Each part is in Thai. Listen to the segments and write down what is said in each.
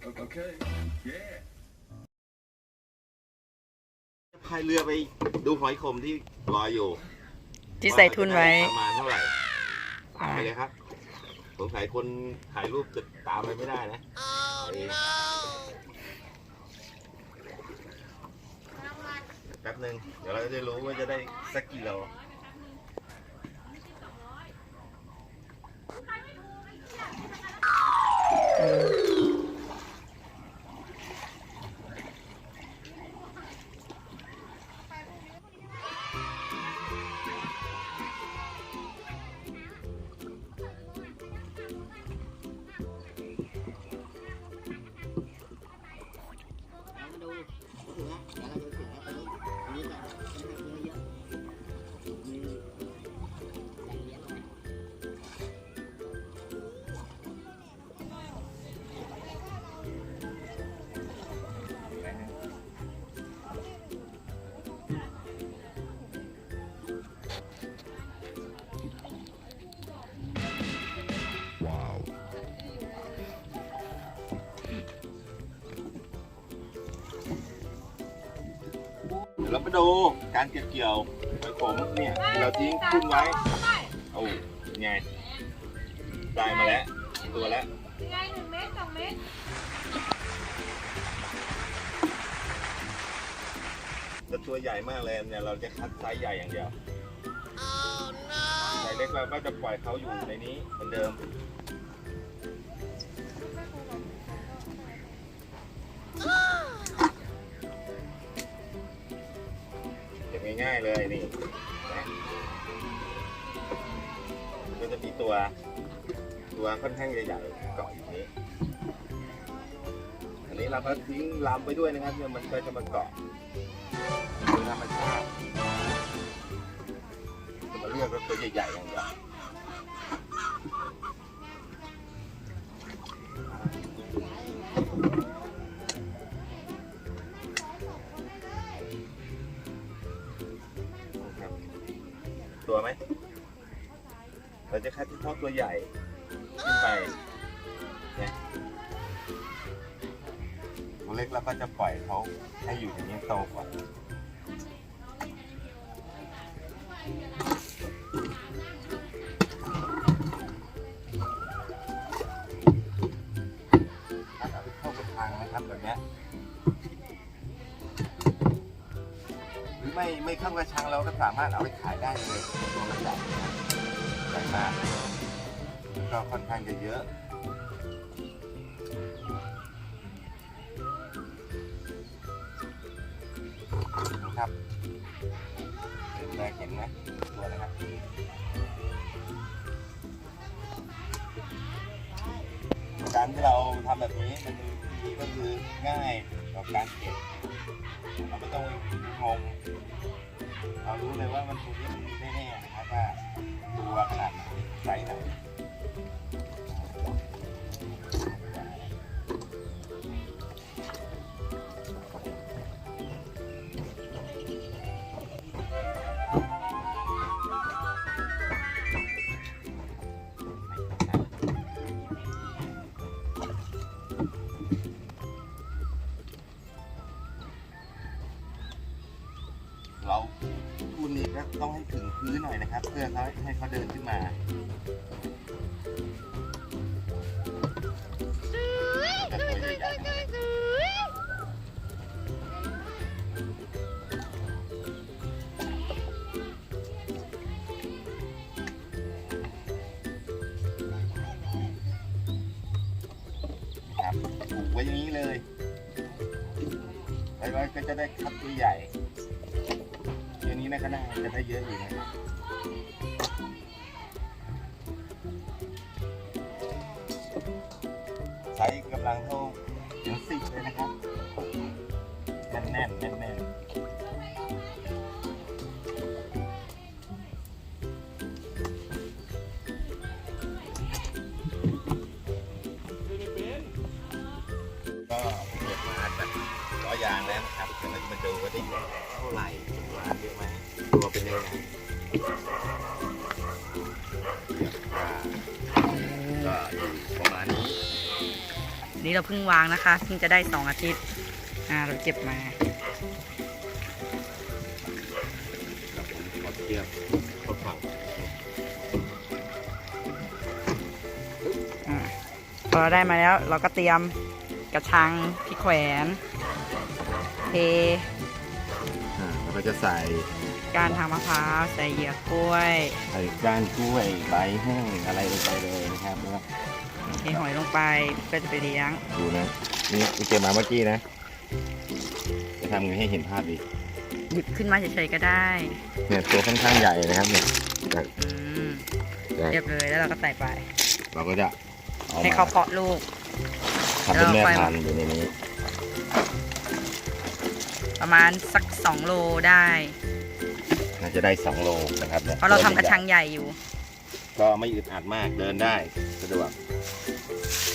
Okay. Yeah. พายเรือไปดูหอยขมที่ลอยอยู่ที่ใส่ทุนไว้าจะด้ประมาณเท่าไหร่ตามไปเลยครับสงสัยคนถ่ายรูปจะตามไปไม่ได้นะไปแป๊บหนึ่งเดี๋ยวเราจะได้รู้ว่าจะได้สักกี่โล ราไปดูการเก็บเกี่ยวหอยขมเนี่ยเราทิ้งขึ้นไว้โอ้ไงได้มาแล้วตัวแล้วยังไงหนึ่งเมตรสองเมตรแต่ตัวใหญ่มากเลยเนี่ยเราจะคัดไซส์ใหญ่อย่างเดียวไซส์เล็กเราก็จะปล่อยเขาอยู่ในนี้เหมือนเดิม ง่ายๆเลยนี่นะก็จะมีตัวตัวค่อนข้างใหญ่ๆเกาะอยู่นี้ อันนี้เราก็ทิ้งลำไปด้วยนะครับเนี่ยมันก็จะมาเกาะโดยธรรมชาติจะมาเลือกก็ตัวใหญ่ๆอย่างเดียว ตัวใหญ่ขึ้นไปเนี่ยตัวเล็กเราก็จะปล่อยเขาให้อยู่อย่างนี้โตก่อนถ้าเอาไปเข้ากระทางนะครับแบบนี้หรือไม่ไม่เข้ากระชังเราก็สามารถเอาไปขายได้เลยตัวมันใหญ่ใหญ่มาก ก็ค่อนข้างจะเยอะนะครับเห็นไหมเห็นไหมตัวนะครับการที่เราทำแบบนี้มันดีก็คือง่ายต่อการเก็บเราไม่ต้องงงเรารู้เลยว่ามันตัวนี้มันแน่ๆนะครับว่าตัวขนาดไหนไซส์ไหน เราทุนนี้ก็ต้องให้ถึงพื้นหน่อยนะครับ เพื่อเขาให้เขาเดินขึ้นมา ปลูกไว้อย่างนี้เลยแล้วเราก็จะได้คัดตัวใหญ่เดี๋ยวนี้นะก็น่าจะได้เยอะอยู่นะครับใช้กำลังเท่าถึงสิบเลยนะครับแน่นแน่นแน่นแน่น ก็เก็บมาจากล้อยางแล้วนะครับเดี๋ยวเราจะมาดูว่าได้เท่าไหร่วาเยอะไหมตัวเป็นยังไงก็อยู่ประมาณนี้นนี้เราเพิ่งวางนะคะเพิ่งจะได้สองอาทิตย์อ่าเราเก็บมาขอเทียบเขาผักอ่าพอได้มาแล้วเราก็เตรียม กระชังที่แขวนเทอ่าแล้วก็จะใส่ก้านทางมะพร้าวใส่เหยื่อกล้วยใส่ก้านกล้วยใบแห้งอะไรลงไปเลยนะครับแล้วก็เทหอยลงไปเพื่อจะไปเลี้ยง ดูนะนี่กูเก็บมาเมื่อกี้นะ จะทำไงให้เห็นภาพดีหยิบขึ้นมาเฉยๆก็ได้เนี่ยตัวค่อนข้างใหญ่นะครับเนี่ยแต่อืมแต่เรียบเลยแล้วเราก็ใส่ไป เราก็จะเอาให้มาเขาเพาะลูก ทำเป็นแม่แล้วเราค่อยพันธุ์อยู่ในนี้ ประมาณสักสองโลได้น่าจะได้2โลนะครับนี่ยเพราะเราทำกระชังใหญ่อยู่ ก็ไม่อึดอัดมากเดินได้สะดวก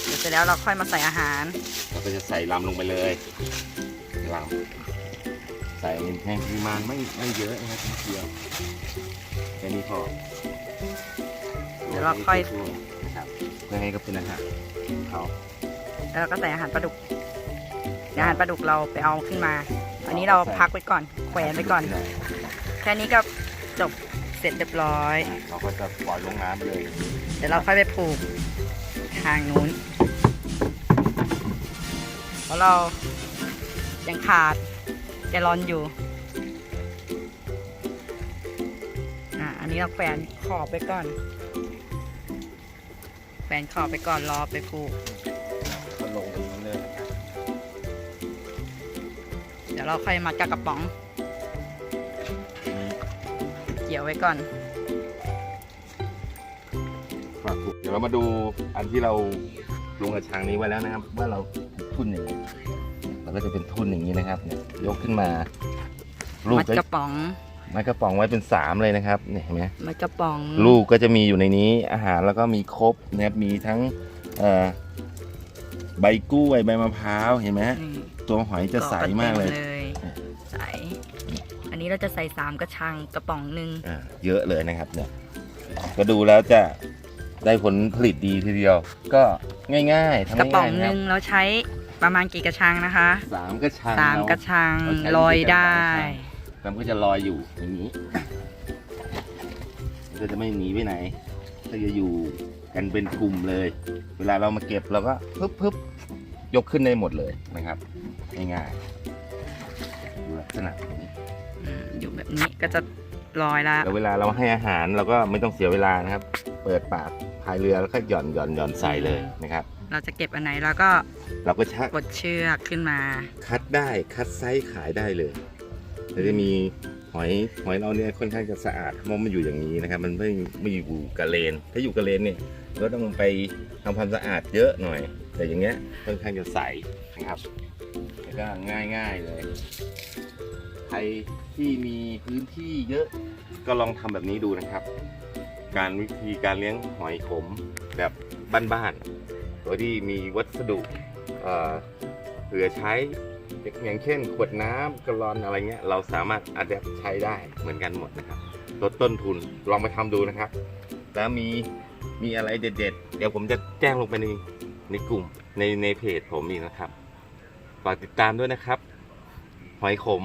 เดี๋ยวเสร็จแล้วเราค่อยมาใส่อาหาร เราก็จะใส่ลำลงไปเลยลำใส่ในปริมาณไม่ไม่เยอะนะครับนิดเดียวแค่นี้พอเดี๋ยวเราค่อยช่วงๆนะครับเพื่อให้ก็เป็นอาหารของเขา แล้วเราก็ใส่อาหารปลาดุกอาหารปลาดุกเราไปเอาขึ้นมา อันนี้เราพักไว้ก่อน แขวนไว้ก่อน แค่นี้ก็จบเสร็จเรียบร้อย เราก็จะปล่อยลงน้ำไปเลย เดี๋ยวเราค่อยไปผูกทางนู้น เพราะเรายังขาดแกลลอนอยู่ อะ อันนี้เราแขวนขอบไปก่อน แขวนขอบไปก่อนรอไปผูกก็ เดี๋ยวเราค่อยมัดกับกระป๋อง เกี่ยวไว้ก่อนฝากถูกเดี๋ยวเรามาดูอันที่เราลงกระชังนี้ไว้แล้วนะครับ ว่าเราทุ่นอย่างนี้เราก็จะเป็นทุ่นอย่างนี้นะครับเนี่ยยกขึ้นมาลูกมัดก็กระป๋องมัดกระป๋องไว้เป็นสามเลยนะครับเนี่ยเห็นไหมมัดกระป๋องลูกก็จะมีอยู่ในนี้อาหารแล้วก็มีครบนะครับมีทั้งเอ่อใบกล้วยใบมะพร้าวเห็นไหมฮะนี่ ตัวหอยจะใสมากเลยกะต็ใสอันนี้เราจะใส่สามกระชังกระป๋องหนึ่งอ่าเยอะเลยนะครับเนี่ยก็ดูแล้วจะได้ผลผลิตดีทีเดียว ก็ง่ายๆทำกระป๋องง่ายๆหนะครันึ่บงเราใช้ประมาณกี่กระชังนะคะสามกระชังสามกระชังเราใช้ลอยได้แล้วมันก็จะลอยอยู่อย่างนี้มันก็จะไม่หนีไปไหนก็จะอยู่กันเป็นกลุ่มเลย เวลาเรามาเก็บเราก็ปึ๊บปึ๊บ ยกขึ้นได้หมดเลยนะครับง่ายๆดูลักษณะแบบนี้อืมอยู่แบบนี้ก็จะลอยละแล้วเวลาเราให้อาหารเราก็ไม่ต้องเสียเวลานะครับ เปิดปากพายเรือแล้วก็หย่อนหย่อนหย่อนใส่เลยนะครับ เราจะเก็บอันไหนเราก็เราก็ชักกดเชือกขึ้นมา คัดได้คัดไซส์ขายได้เลยแล้วจะมีหอยหอยเราเนี่ยค่อนข้างจะสะอาดเพราะมันอยู่อย่างนี้นะครับ มันไม่ไม่อยู่กับเลน ถ้าอยู่กับเลนเนี่ยก็ต้องไปทำความสะอาดเยอะหน่อย แต่อย่างเงี้ยค่อนข้างจะใสนะครับแล้วก็ง่ายๆเลย ใครที่มีพื้นที่เยอะก็ลองทำแบบนี้ดูนะครับ การวิธีการเลี้ยงหอยขมแบบบ้านๆโดยที่มีวัสดุเอ่อเหลือใช้อย่างเช่น ขวดน้ำกระลอนอะไรเงี้ย เราสามารถอัดแอปใช้ได้เหมือนกันหมดนะครับลดต้นทุนลองไปทำดูนะครับ แล้วมีมีอะไรเด็ด ๆ เดี๋ยวผมจะแจ้งลงไปใน ในกลุ่มในในเพจผมอีกนะครับ ฝากติดตามด้วยนะครับ หอยขม